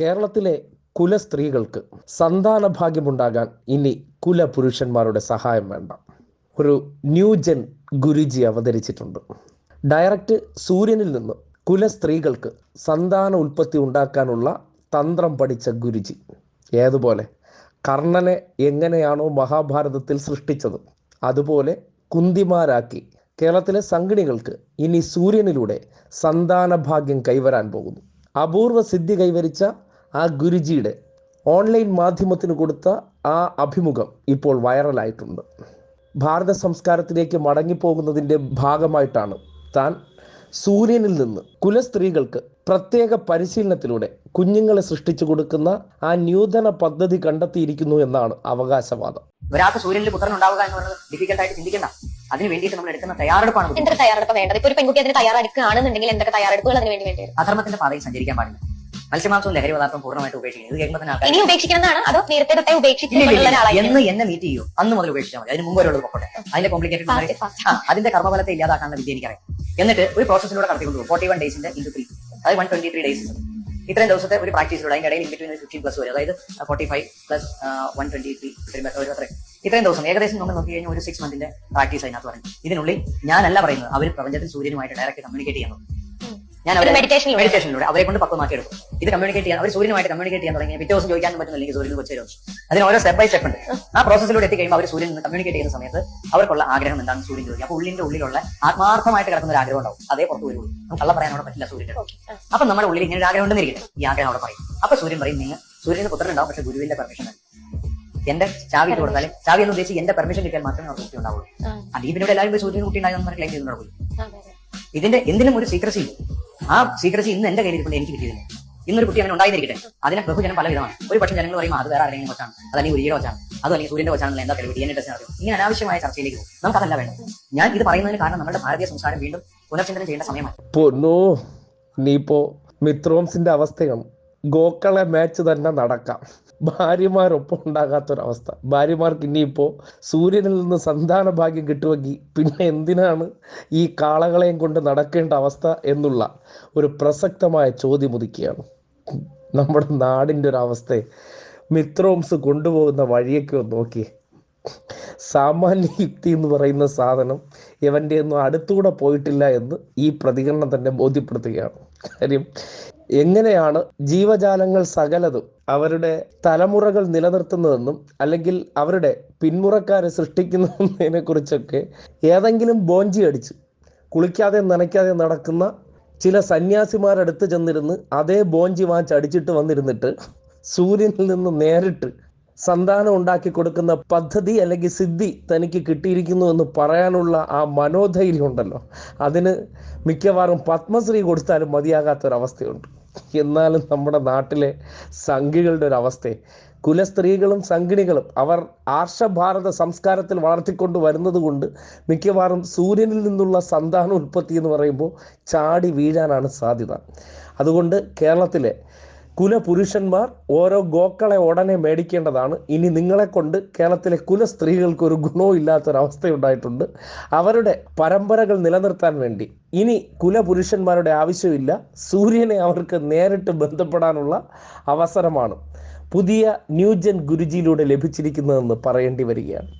കേരളത്തിലെ കുലസ്ത്രീകൾക്ക് സന്താന ഭാഗ്യമുണ്ടാകാൻ ഇനി കുലപുരുഷന്മാരുടെ സഹായം വേണ്ട. ഒരു ന്യൂജൻ ഗുരുജി അവതരിച്ചിട്ടുണ്ട്. ഡയറക്റ്റ് സൂര്യനിൽ നിന്ന് കുലസ്ത്രീകൾക്ക് സന്താന ഉൽപ്പത്തി ഉണ്ടാക്കാനുള്ള തന്ത്രം പഠിച്ച ഗുരുജി. ഏതുപോലെ? കർണനെ എങ്ങനെയാണോ മഹാഭാരതത്തിൽ സൃഷ്ടിച്ചത്. അതുപോലെ കുന്തിമാരാക്കി കേരളത്തിലെ സംഗണികൾക്ക് ഇനി സൂര്യനിലൂടെ സന്താന ഭാഗ്യം കൈവരാൻ പോകുന്നു. അപൂർവ സിദ്ധി കൈവരിച്ച ആ ഗുരുജിയുടെ ഓൺലൈൻ മാധ്യമത്തിന് കൊടുത്ത ആ അഭിമുഖം ഇപ്പോൾ വൈറലായിട്ടുണ്ട്. ഭാരത സംസ്കാരത്തിലേക്ക് മടങ്ങിപ്പോകുന്നതിന്റെ ഭാഗമായിട്ടാണ് താൻ സൂര്യനിൽ നിന്ന് കുലസ്ത്രീകൾക്ക് പ്രത്യേക പരിശീലനത്തിലൂടെ കുഞ്ഞുങ്ങളെ സൃഷ്ടിച്ചു കൊടുക്കുന്ന ആ ന്യൂതന പദ്ധതി കണ്ടെത്തിയിരിക്കുന്നു എന്നാണ് അവകാശവാദം. ഒരാൾക്ക് സൂര്യനിൽ പുത്രൻ ഉണ്ടാവുക എന്ന് പറയുന്നത് ഡിഫിക്കൽട്ടായിട്ട് ചിന്തിക്കണ്ട. അതിന് വേണ്ടിയിട്ട് നമ്മൾ എടുക്കുന്ന തയ്യാറെടുപ്പാണ്. എന്തൊക്കെ തയ്യാറെടുപ്പ് വേണ്ടത്? ഇപ്പൊ ഒരു പെൺകുട്ടി അതിന് തയ്യാറെടുക്കുകയാണെന്നുണ്ടെങ്കിൽ എന്തൊക്കെ തയ്യാറെടുപ്പുകൾ അതിന് വേണ്ടി വേണ്ടി വരും അധർമ്മത്തിന്റെ പാതയിൽ സഞ്ചരിക്കാൻ പാടില്ല. മത്സ്യമാംസവും ലഹരി പദാർത്ഥം പൂർണമായിട്ട് ഉപേക്ഷിക്കുന്നത് ഇത് ആൾക്കാർ ഇനി ഉപേക്ഷിക്കുന്നതാണ്? അതോ നേരത്തെ തൊട്ടേ ഉപേക്ഷിച്ചിട്ടുള്ള. എന്ന് എന്നെ മീറ്റ് ചെയ്യൂ. അന്ന് മുതൽ ഉപേക്ഷിച്ചാൽ മതി. അതിന് മുമ്പ് വരെയുള്ളത് പൊക്കോട്ടെ. അതിന്റെ കോംപ്ലിക്കേറ്റഡ് അതിന്റെ കർമ്മഫലത്തെ ഇല്ലാതാക്കാനുള്ള വിദ്യ എനിക്കറിയാം. എന്നിട്ട് ഒരു പ്രോസസ്സിലൂടെ കടത്തിക്കൊണ്ട് ഫോർട്ടി വൺ ഡേയ്സിന്റെ ഇന്റു ത്രീ അതായത് വൺ ട്വന്റി ത്രീ ഡേയ്സ് ഇത്രയും ദിവസത്തെ ഒരു പ്രാക്ടീസിലൂടെ അതിന്റെ ഇടയിൽ ബിറ്റ്വീൻ ഫിഫ്റ്റീൻ പ്ലസ് വരും. അതായത് forty five plus one twenty three ഒരു അത്രയും. ഇത്രയും ദിവസം ഏകദേശം നമ്മൾ നോക്കി കഴിഞ്ഞാൽ ഒരു സിക്സ് മന്തിന്റെ പ്രാക്ടീസ് അതിനകത്ത് പറഞ്ഞു ഇതിനുള്ളിൽ ഞാനല്ല പറയുന്നത് അവർ പ്രപഞ്ചത്തിൽ സൂര്യനുമായിട്ട് ഡയറക്റ്റ് കമ്മ്യൂണിക്കേറ്റ് ചെയ്യുന്നത്. ഞാൻ അവരെ മെഡിറ്റേഷനിലൂടെ മെഡിറ്റേഷനിലൂടെ അവരെ കൊണ്ട് പക്വമാക്കി എടുക്കും. ഇത് കമ്മ്യൂണിക്കേറ്റ് ചെയ്യാൻ അവർ സൂര്യനുമായിട്ട് കമ്മ്യൂണിക്കേറ്റ് ചെയ്യാൻ തുടങ്ങി പിറ്റേ ദിവസം ചോദിക്കാൻ പറ്റുന്നില്ലെങ്കിൽ സൂര്യന് കുറച്ച് തരും അതിന് ഓരോ സ്റ്റെപ്പ് ബൈ സ്റ്റെപ്പ് ഉണ്ട്. ആ പ്രോസസ്സിലൂടെ എത്തിക്കഴിയുമ്പോൾ അവർ സൂര്യൻ നിന്ന് കമ്മ്യൂണിക്കേറ്റ് ചെയ്യുന്ന സമയത്ത് അവർക്കുള്ള ആഗ്രഹം എന്താണ് സൂര്യൻ ചോദിക്കും. അപ്പൊ ഉള്ളിന്റെ ഉള്ളിലുള്ള ആത്മാർത്ഥമായിട്ട് കിടക്കുന്ന ഒരു ആഗ്രഹം ഉണ്ടാവും. അതേ പുറത്ത് വരുള്ളൂ. നമുക്ക് കള്ള പറയാൻ അവിടെ പറ്റില്ല സൂര്യന്റെ അപ്പൊ നമ്മുടെ ഉള്ളിൽ ഇങ്ങനെ ഒരു ആഗ്രഹം ഉണ്ടെന്നിരിക്കട്ടെ ഈ ആഗ്രഹം അവിടെ പറയും. അപ്പൊ സൂര്യൻ പറയും നിങ്ങൾ സൂര്യന് പുത്രൻ ഉണ്ടാവും പക്ഷെ ഗുരുവിന്റെ പെർമിഷൻ എന്റെ ചാവി ഇട്ട് കൊടുത്താൽ ചാവി എന്ന് ഉദ്ദേശിച്ച് എന്റെ പെർമിഷൻ കിട്ടിയാൽ മാത്രമേ അവർക്ക് കുട്ടി ഉണ്ടാവുള്ളൂ. പിന്നെ എല്ലാവരും സൂര്യൻ കുട്ടി ഉണ്ടായിരുന്നു ക്ലെയിം ചെയ്തിട്ടുണ്ടാവും ഇതിന്റെ എന്തിനും ഒരു സീക്രസി ആ സീക്രസി ഇന്ന് എന്റെ കയ്യിൽ എനിക്ക് കിട്ടിയതില്ല ഇന്നൊരു കുട്ടി അങ്ങനെ ഉണ്ടായിരിക്കട്ടെ അതിനെ ബഹുജനം പല വിധമാണ് ഒരു പക്ഷേ ജനങ്ങൾ പറയും അത് വേറെ ആരെങ്കിലും കൊച്ചാണ് അതല്ലെങ്കിൽ ഉരിയുടെ കൊച്ചാണ് അതോ അല്ലെങ്കിൽ സൂര്യന്റെ കൊച്ചാണെന്ന് എന്താ തെളിവ് ഡി എൻ ടെസ്റ്റ് നടത്തും ഇങ്ങനെ അനാവശ്യമായ ചർച്ചയിലേക്ക് പോകും. നമുക്കതല്ല വേണ്ടത്. ഞാൻ ഇത് പറയുന്നതിന് കാരണം നമ്മുടെ ഭാരതീയ സംസ്കാരം വീണ്ടും പുനർചിന്തനം ചെയ്യേണ്ട സമയമാണ്. നീ ഇപ്പോ മിത്രോംസിന്റെ അവസ്ഥയാണ്. ഗോക്കളെ മാച്ച് തന്നെ നടക്കാം. ഭാര്യമാരൊപ്പം ഉണ്ടാകാത്തൊരവസ്ഥ. ഭാര്യമാർക്ക് ഇനിയിപ്പോൾ സൂര്യനിൽ നിന്ന് സന്താന ഭാഗ്യം കിട്ടുമെങ്കിൽ പിന്നെ എന്തിനാണ് ഈ കാളകളെയും കൊണ്ട് നടക്കേണ്ട അവസ്ഥ എന്നുള്ള ഒരു പ്രസക്തമായ ചോദ്യം ഉദിക്കുകയാണ്. നമ്മുടെ നാടിന്റെ ഒരു അവസ്ഥയെ മിത്രോംസ് കൊണ്ടുപോകുന്ന വഴിയൊക്കെ ഒന്ന് നോക്കിയേ. സാമാന്യ യുക്തി എന്ന് പറയുന്ന സാധനം ഇവന്റെ ഒന്നും അടുത്തുകൂടെ പോയിട്ടില്ല എന്ന് ഈ പ്രതികരണം തന്നെ ബോധ്യപ്പെടുത്തുകയാണ്. കാര്യം. എങ്ങനെയാണ് ജീവജാലങ്ങൾ സകലതും അവരുടെ തലമുറകൾ നിലനിർത്തുന്നതെന്നും അല്ലെങ്കിൽ അവരുടെ പിന്മുറക്കാരെ സൃഷ്ടിക്കുന്നതിനെ കുറിച്ചൊക്കെ ഏതെങ്കിലും ബോഞ്ചി അടിച്ച് കുളിക്കാതെ നനയ്ക്കാതെ നടക്കുന്ന ചില സന്യാസിമാരടുത്ത് ചെന്നിരുന്ന് അതേ ബോഞ്ചി വാച്ച് അടിച്ചിട്ട് വന്നിരുന്നിട്ട് സൂര്യനിൽ നിന്ന് നേരിട്ട് സന്താനം ഉണ്ടാക്കി കൊടുക്കുന്ന പദ്ധതി അല്ലെങ്കിൽ സിദ്ധി തനിക്ക് കിട്ടിയിരിക്കുന്നു എന്ന് പറയാനുള്ള ആ മനോധൈര്യം ഉണ്ടല്ലോ. അതിന് മിക്കവാറും പത്മശ്രീ കൊടുത്താലും മതിയാകാത്തൊരവസ്ഥയുണ്ട്. എന്നാലും നമ്മുടെ നാട്ടിലെ സംഘികളുടെ ഒരു അവസ്ഥയെ കുലസ്ത്രീകളും സംഘിണികളും അവർ ആർഷഭാരത സംസ്കാരത്തിൽ വളർത്തിക്കൊണ്ട് വരുന്നത് കൊണ്ട് മിക്കവാറും സൂര്യനിൽ നിന്നുള്ള സന്താന ഉൽപ്പത്തി എന്ന് പറയുമ്പോൾ ചാടി വീഴാനാണ് സാധ്യത. അതുകൊണ്ട് കേരളത്തിലെ കുലപുരുഷന്മാർ ഓരോ ഗോക്കളെ ഉടനെ മേടിക്കേണ്ടതാണ്. ഇനി നിങ്ങളെ കൊണ്ട് കേരളത്തിലെ കുല സ്ത്രീകൾക്ക് ഒരു ഗുണവും ഇല്ലാത്തൊരവസ്ഥയുണ്ടായിട്ടുണ്ട്. അവരുടെ പരമ്പരകൾ നിലനിർത്താൻ വേണ്ടി. ഇനി കുലപുരുഷന്മാരുടെ ആവശ്യമില്ല. സൂര്യനെ അവർക്ക് നേരിട്ട് ബന്ധപ്പെടാനുള്ള അവസരമാണ്. പുതിയ ന്യൂജൻ ഗുരുജിയിലൂടെ ലഭിച്ചിരിക്കുന്നതെന്ന് പറയേണ്ടി വരികയാണ്.